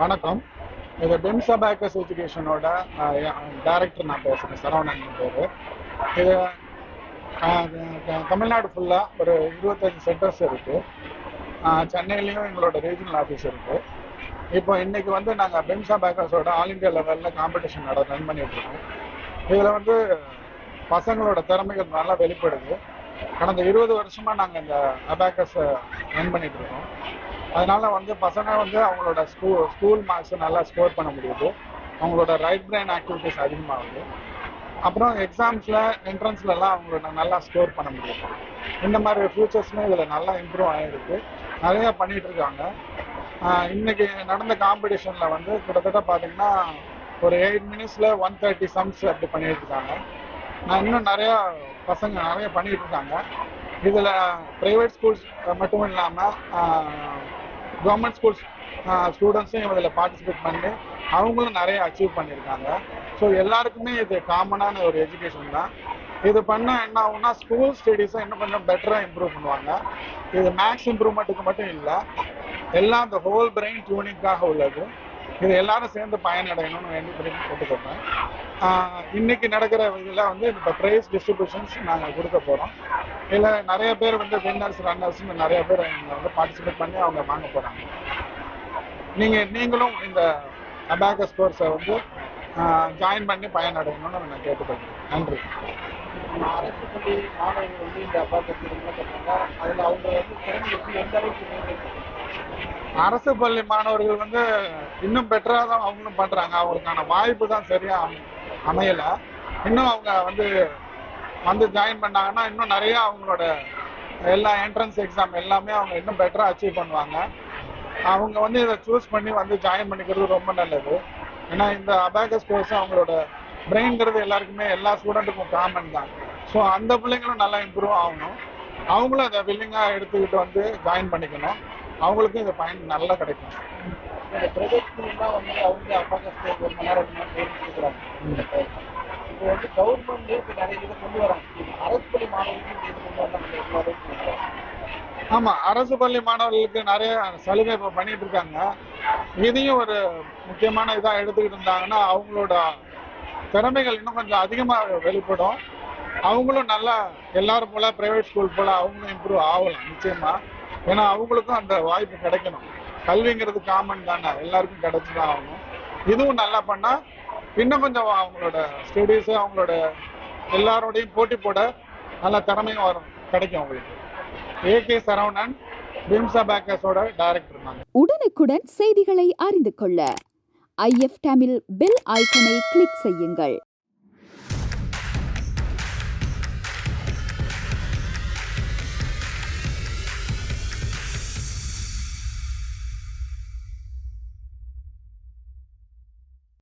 வணக்கம். இது பெம்சா bakers எஜுகேஷனோட director நான் பேசுகிறேன் சரவணன் பேர். இது தமிழ்நாடு ஃபுல்லாக ஒரு இருபத்தஞ்சு சென்டர்ஸ் இருக்குது சென்னையிலையும் எங்களோட ரீஜனல் ஆஃபீஸ் இருக்குது இப்போ இன்னைக்கு வந்து நாங்கள் பெம்சா பேக்கர்ஸோட ஆல் இந்தியா லெவலில் காம்படிஷன் நட ரன் பண்ணிட்டு இருக்கோம் இதில் வந்து பசங்களோட திறமைகள் நல்லா வெளிப்படுது. கடந்த இருபது வருஷமா நாங்கள் இந்த அபேக்கஸை ரன் பண்ணிட்டு இருக்கோம் அதனால வந்து பசங்க வந்து அவங்களோட ஸ்கூ ஸ்கூல் மார்க்ஸ் நல்லா ஸ்கோர் பண்ண முடியுது. அவங்களோட ரைட் பிரெயின் ஆக்டிவிட்டிஸ் அதிகமாகுது. அப்புறம் எக்ஸாம்ஸில் என்ட்ரன்ஸ்லலாம் அவங்களோட நல்லா ஸ்கோர் பண்ண முடியுது. இந்த மாதிரி ஃபியூச்சர்ஸுமே இதில் நல்லா இம்ப்ரூவ் ஆகிருக்கு நிறையா பண்ணிட்டு இருக்காங்க. இன்னைக்கு நடந்த காம்படிஷனில் வந்து கிட்டத்தட்ட பார்த்தீங்கன்னா ஒரு எயிட் மினிட்ஸில் ஒன் தேர்ட்டி சம்ஸ் அப்படி பண்ணிட்டு இருக்காங்க. நான் இன்னும் நிறையா பசங்க நிறைய பண்ணிட்டு இருக்காங்க. இதில் ப்ரைவேட் ஸ்கூல்ஸ் மட்டும் இல்லாமல் கவர்மெண்ட் ஸ்கூல்ஸ் ஸ்டூடெண்ட்ஸும் இதில் பார்ட்டிசிபேட் பண்ணி அவங்களும் நிறைய அச்சீவ் பண்ணியிருக்காங்க. ஸோ எல்லாருக்குமே இது காமனான ஒரு எஜுகேஷன் தான். இது பண்ணால் என்ன ஆகும்னா ஸ்கூல் ஸ்டடீஸை இன்னும் கொஞ்சம் பெட்டராக இம்ப்ரூவ் பண்ணுவாங்க. இது மேக்ஸ் இம்ப்ரூவ்மெண்ட்டுக்கு மட்டும் இல்லை எல்லாம் இந்த ஹோல் பிரெயின் டியூனிங்காக உள்ளது. இது எல்லாரும் சேர்ந்து பயனடையணும்னு வேண்டி விரும்பி கேட்டுக்கோங்க ஆஹ் இன்னைக்கு நடக்கிற இதில் வந்து இப்போ ப்ரைஸ் டிஸ்ட்ரிபியூஷன்ஸ் நாங்கள் கொடுக்க போகிறோம் இதில் நிறைய பேர் வந்து வின்னர்ஸ் ரன்னர்ஸ்னு நிறைய பேர் இங்கே வந்து பார்ட்டிசிபேட் பண்ணி அவங்க வாங்க போகிறாங்க நீங்கள் நீங்களும் இந்த அபாகஸ் கோர்ஸை வந்து ஜாயின் பண்ணி பயனடையணும்னு நான் கேட்டுக்கொள்கிறேன். நன்றி. அரசு பள்ளி மாணவர்கள் வந்து இந்த அபாக்கஸ் அதில் அவங்க வந்து எப்படி எந்த அளவுக்கு அரசு பள்ளி மாணவர்கள் வந்து இன்னும் பெட்டராக தான் அவங்களும் பண்றாங்க. அவங்களுக்கான வாய்ப்பு தான் சரியா அமை- அமையல. இன்னும் அவங்க வந்து வந்து ஜாயின் பண்ணாங்கன்னா இன்னும் நிறைய அவங்களோட எல்லா என்ட்ரன்ஸ் எக்ஸாம் எல்லாமே அவங்க இன்னும் பெட்டராக அச்சீவ் பண்ணுவாங்க. அவங்க வந்து இதை சூஸ் பண்ணி வந்து ஜாயின் பண்ணிக்கிறது ரொம்ப நல்லது. ஏன்னா இந்த அபேகஸ் கோர்ஸ் அவங்களோட பிரெயின்ங்கிறது எல்லாருக்குமே எல்லா ஸ்டூடெண்ட்டுக்கும் காமன் தான். ஸோ அந்த பிள்ளைங்களும் நல்லா இம்ப்ரூவ் ஆகணும். அவங்களும் அதை வில்லிங்காக எடுத்துக்கிட்டு வந்து ஜாயின் பண்ணிக்கணும். அவங்களுக்கும் இது பயன் நல்லா கிடைக்கும். இந்த ஸ்கூல்லாம் வந்து கவர்மெண்ட் நிறைய இதை கொண்டு வராங்க. அரசு பள்ளி மாணவர்களுக்கு இது கொண்டு வந்தாங்க ஆமா அரசு பள்ளி மாணவர்களுக்கு நிறைய சலுகை இப்போ பண்ணிட்டு இருக்காங்க. இதையும் ஒரு முக்கியமான இதா எடுத்துக்கிட்டு இருந்தாங்கன்னா அவங்களோட திறமைகள் இன்னும் கொஞ்சம் அதிகமா வெளிப்படும். அவங்களும் நல்லா எல்லாரும் போல பிரைவேட் ஸ்கூல் போல அவங்களும் இம்ப்ரூவ் ஆகலாம் நிச்சயமா. ஏன்னா அவங்களுக்கும் அந்த வாய்ப்பு கிடைக்கணும். கல்விங்கிறது காமன் தானே. எல்லாருக்கும் கிடைச்சுதான் ஆகணும். இதுவும் நல்லா பண்ணா இன்னும் கொஞ்சம் அவங்களோட ஸ்டடீஸ் அவங்களோட எல்லாரோடையும் போட்டி போட நல்ல திறமையும் வரும். கிடைக்கும் அவங்களுக்கு. ஏகே சரவணன் பிம்சா பேக்கர்ஸோட டைரக்டர் உடனுக்குடன் செய்திகளை அறிந்து கொள்ள. ஐஎஃப் தமிழ் பெல் ஐக்கனை கிளிக் செய்யுங்கள்.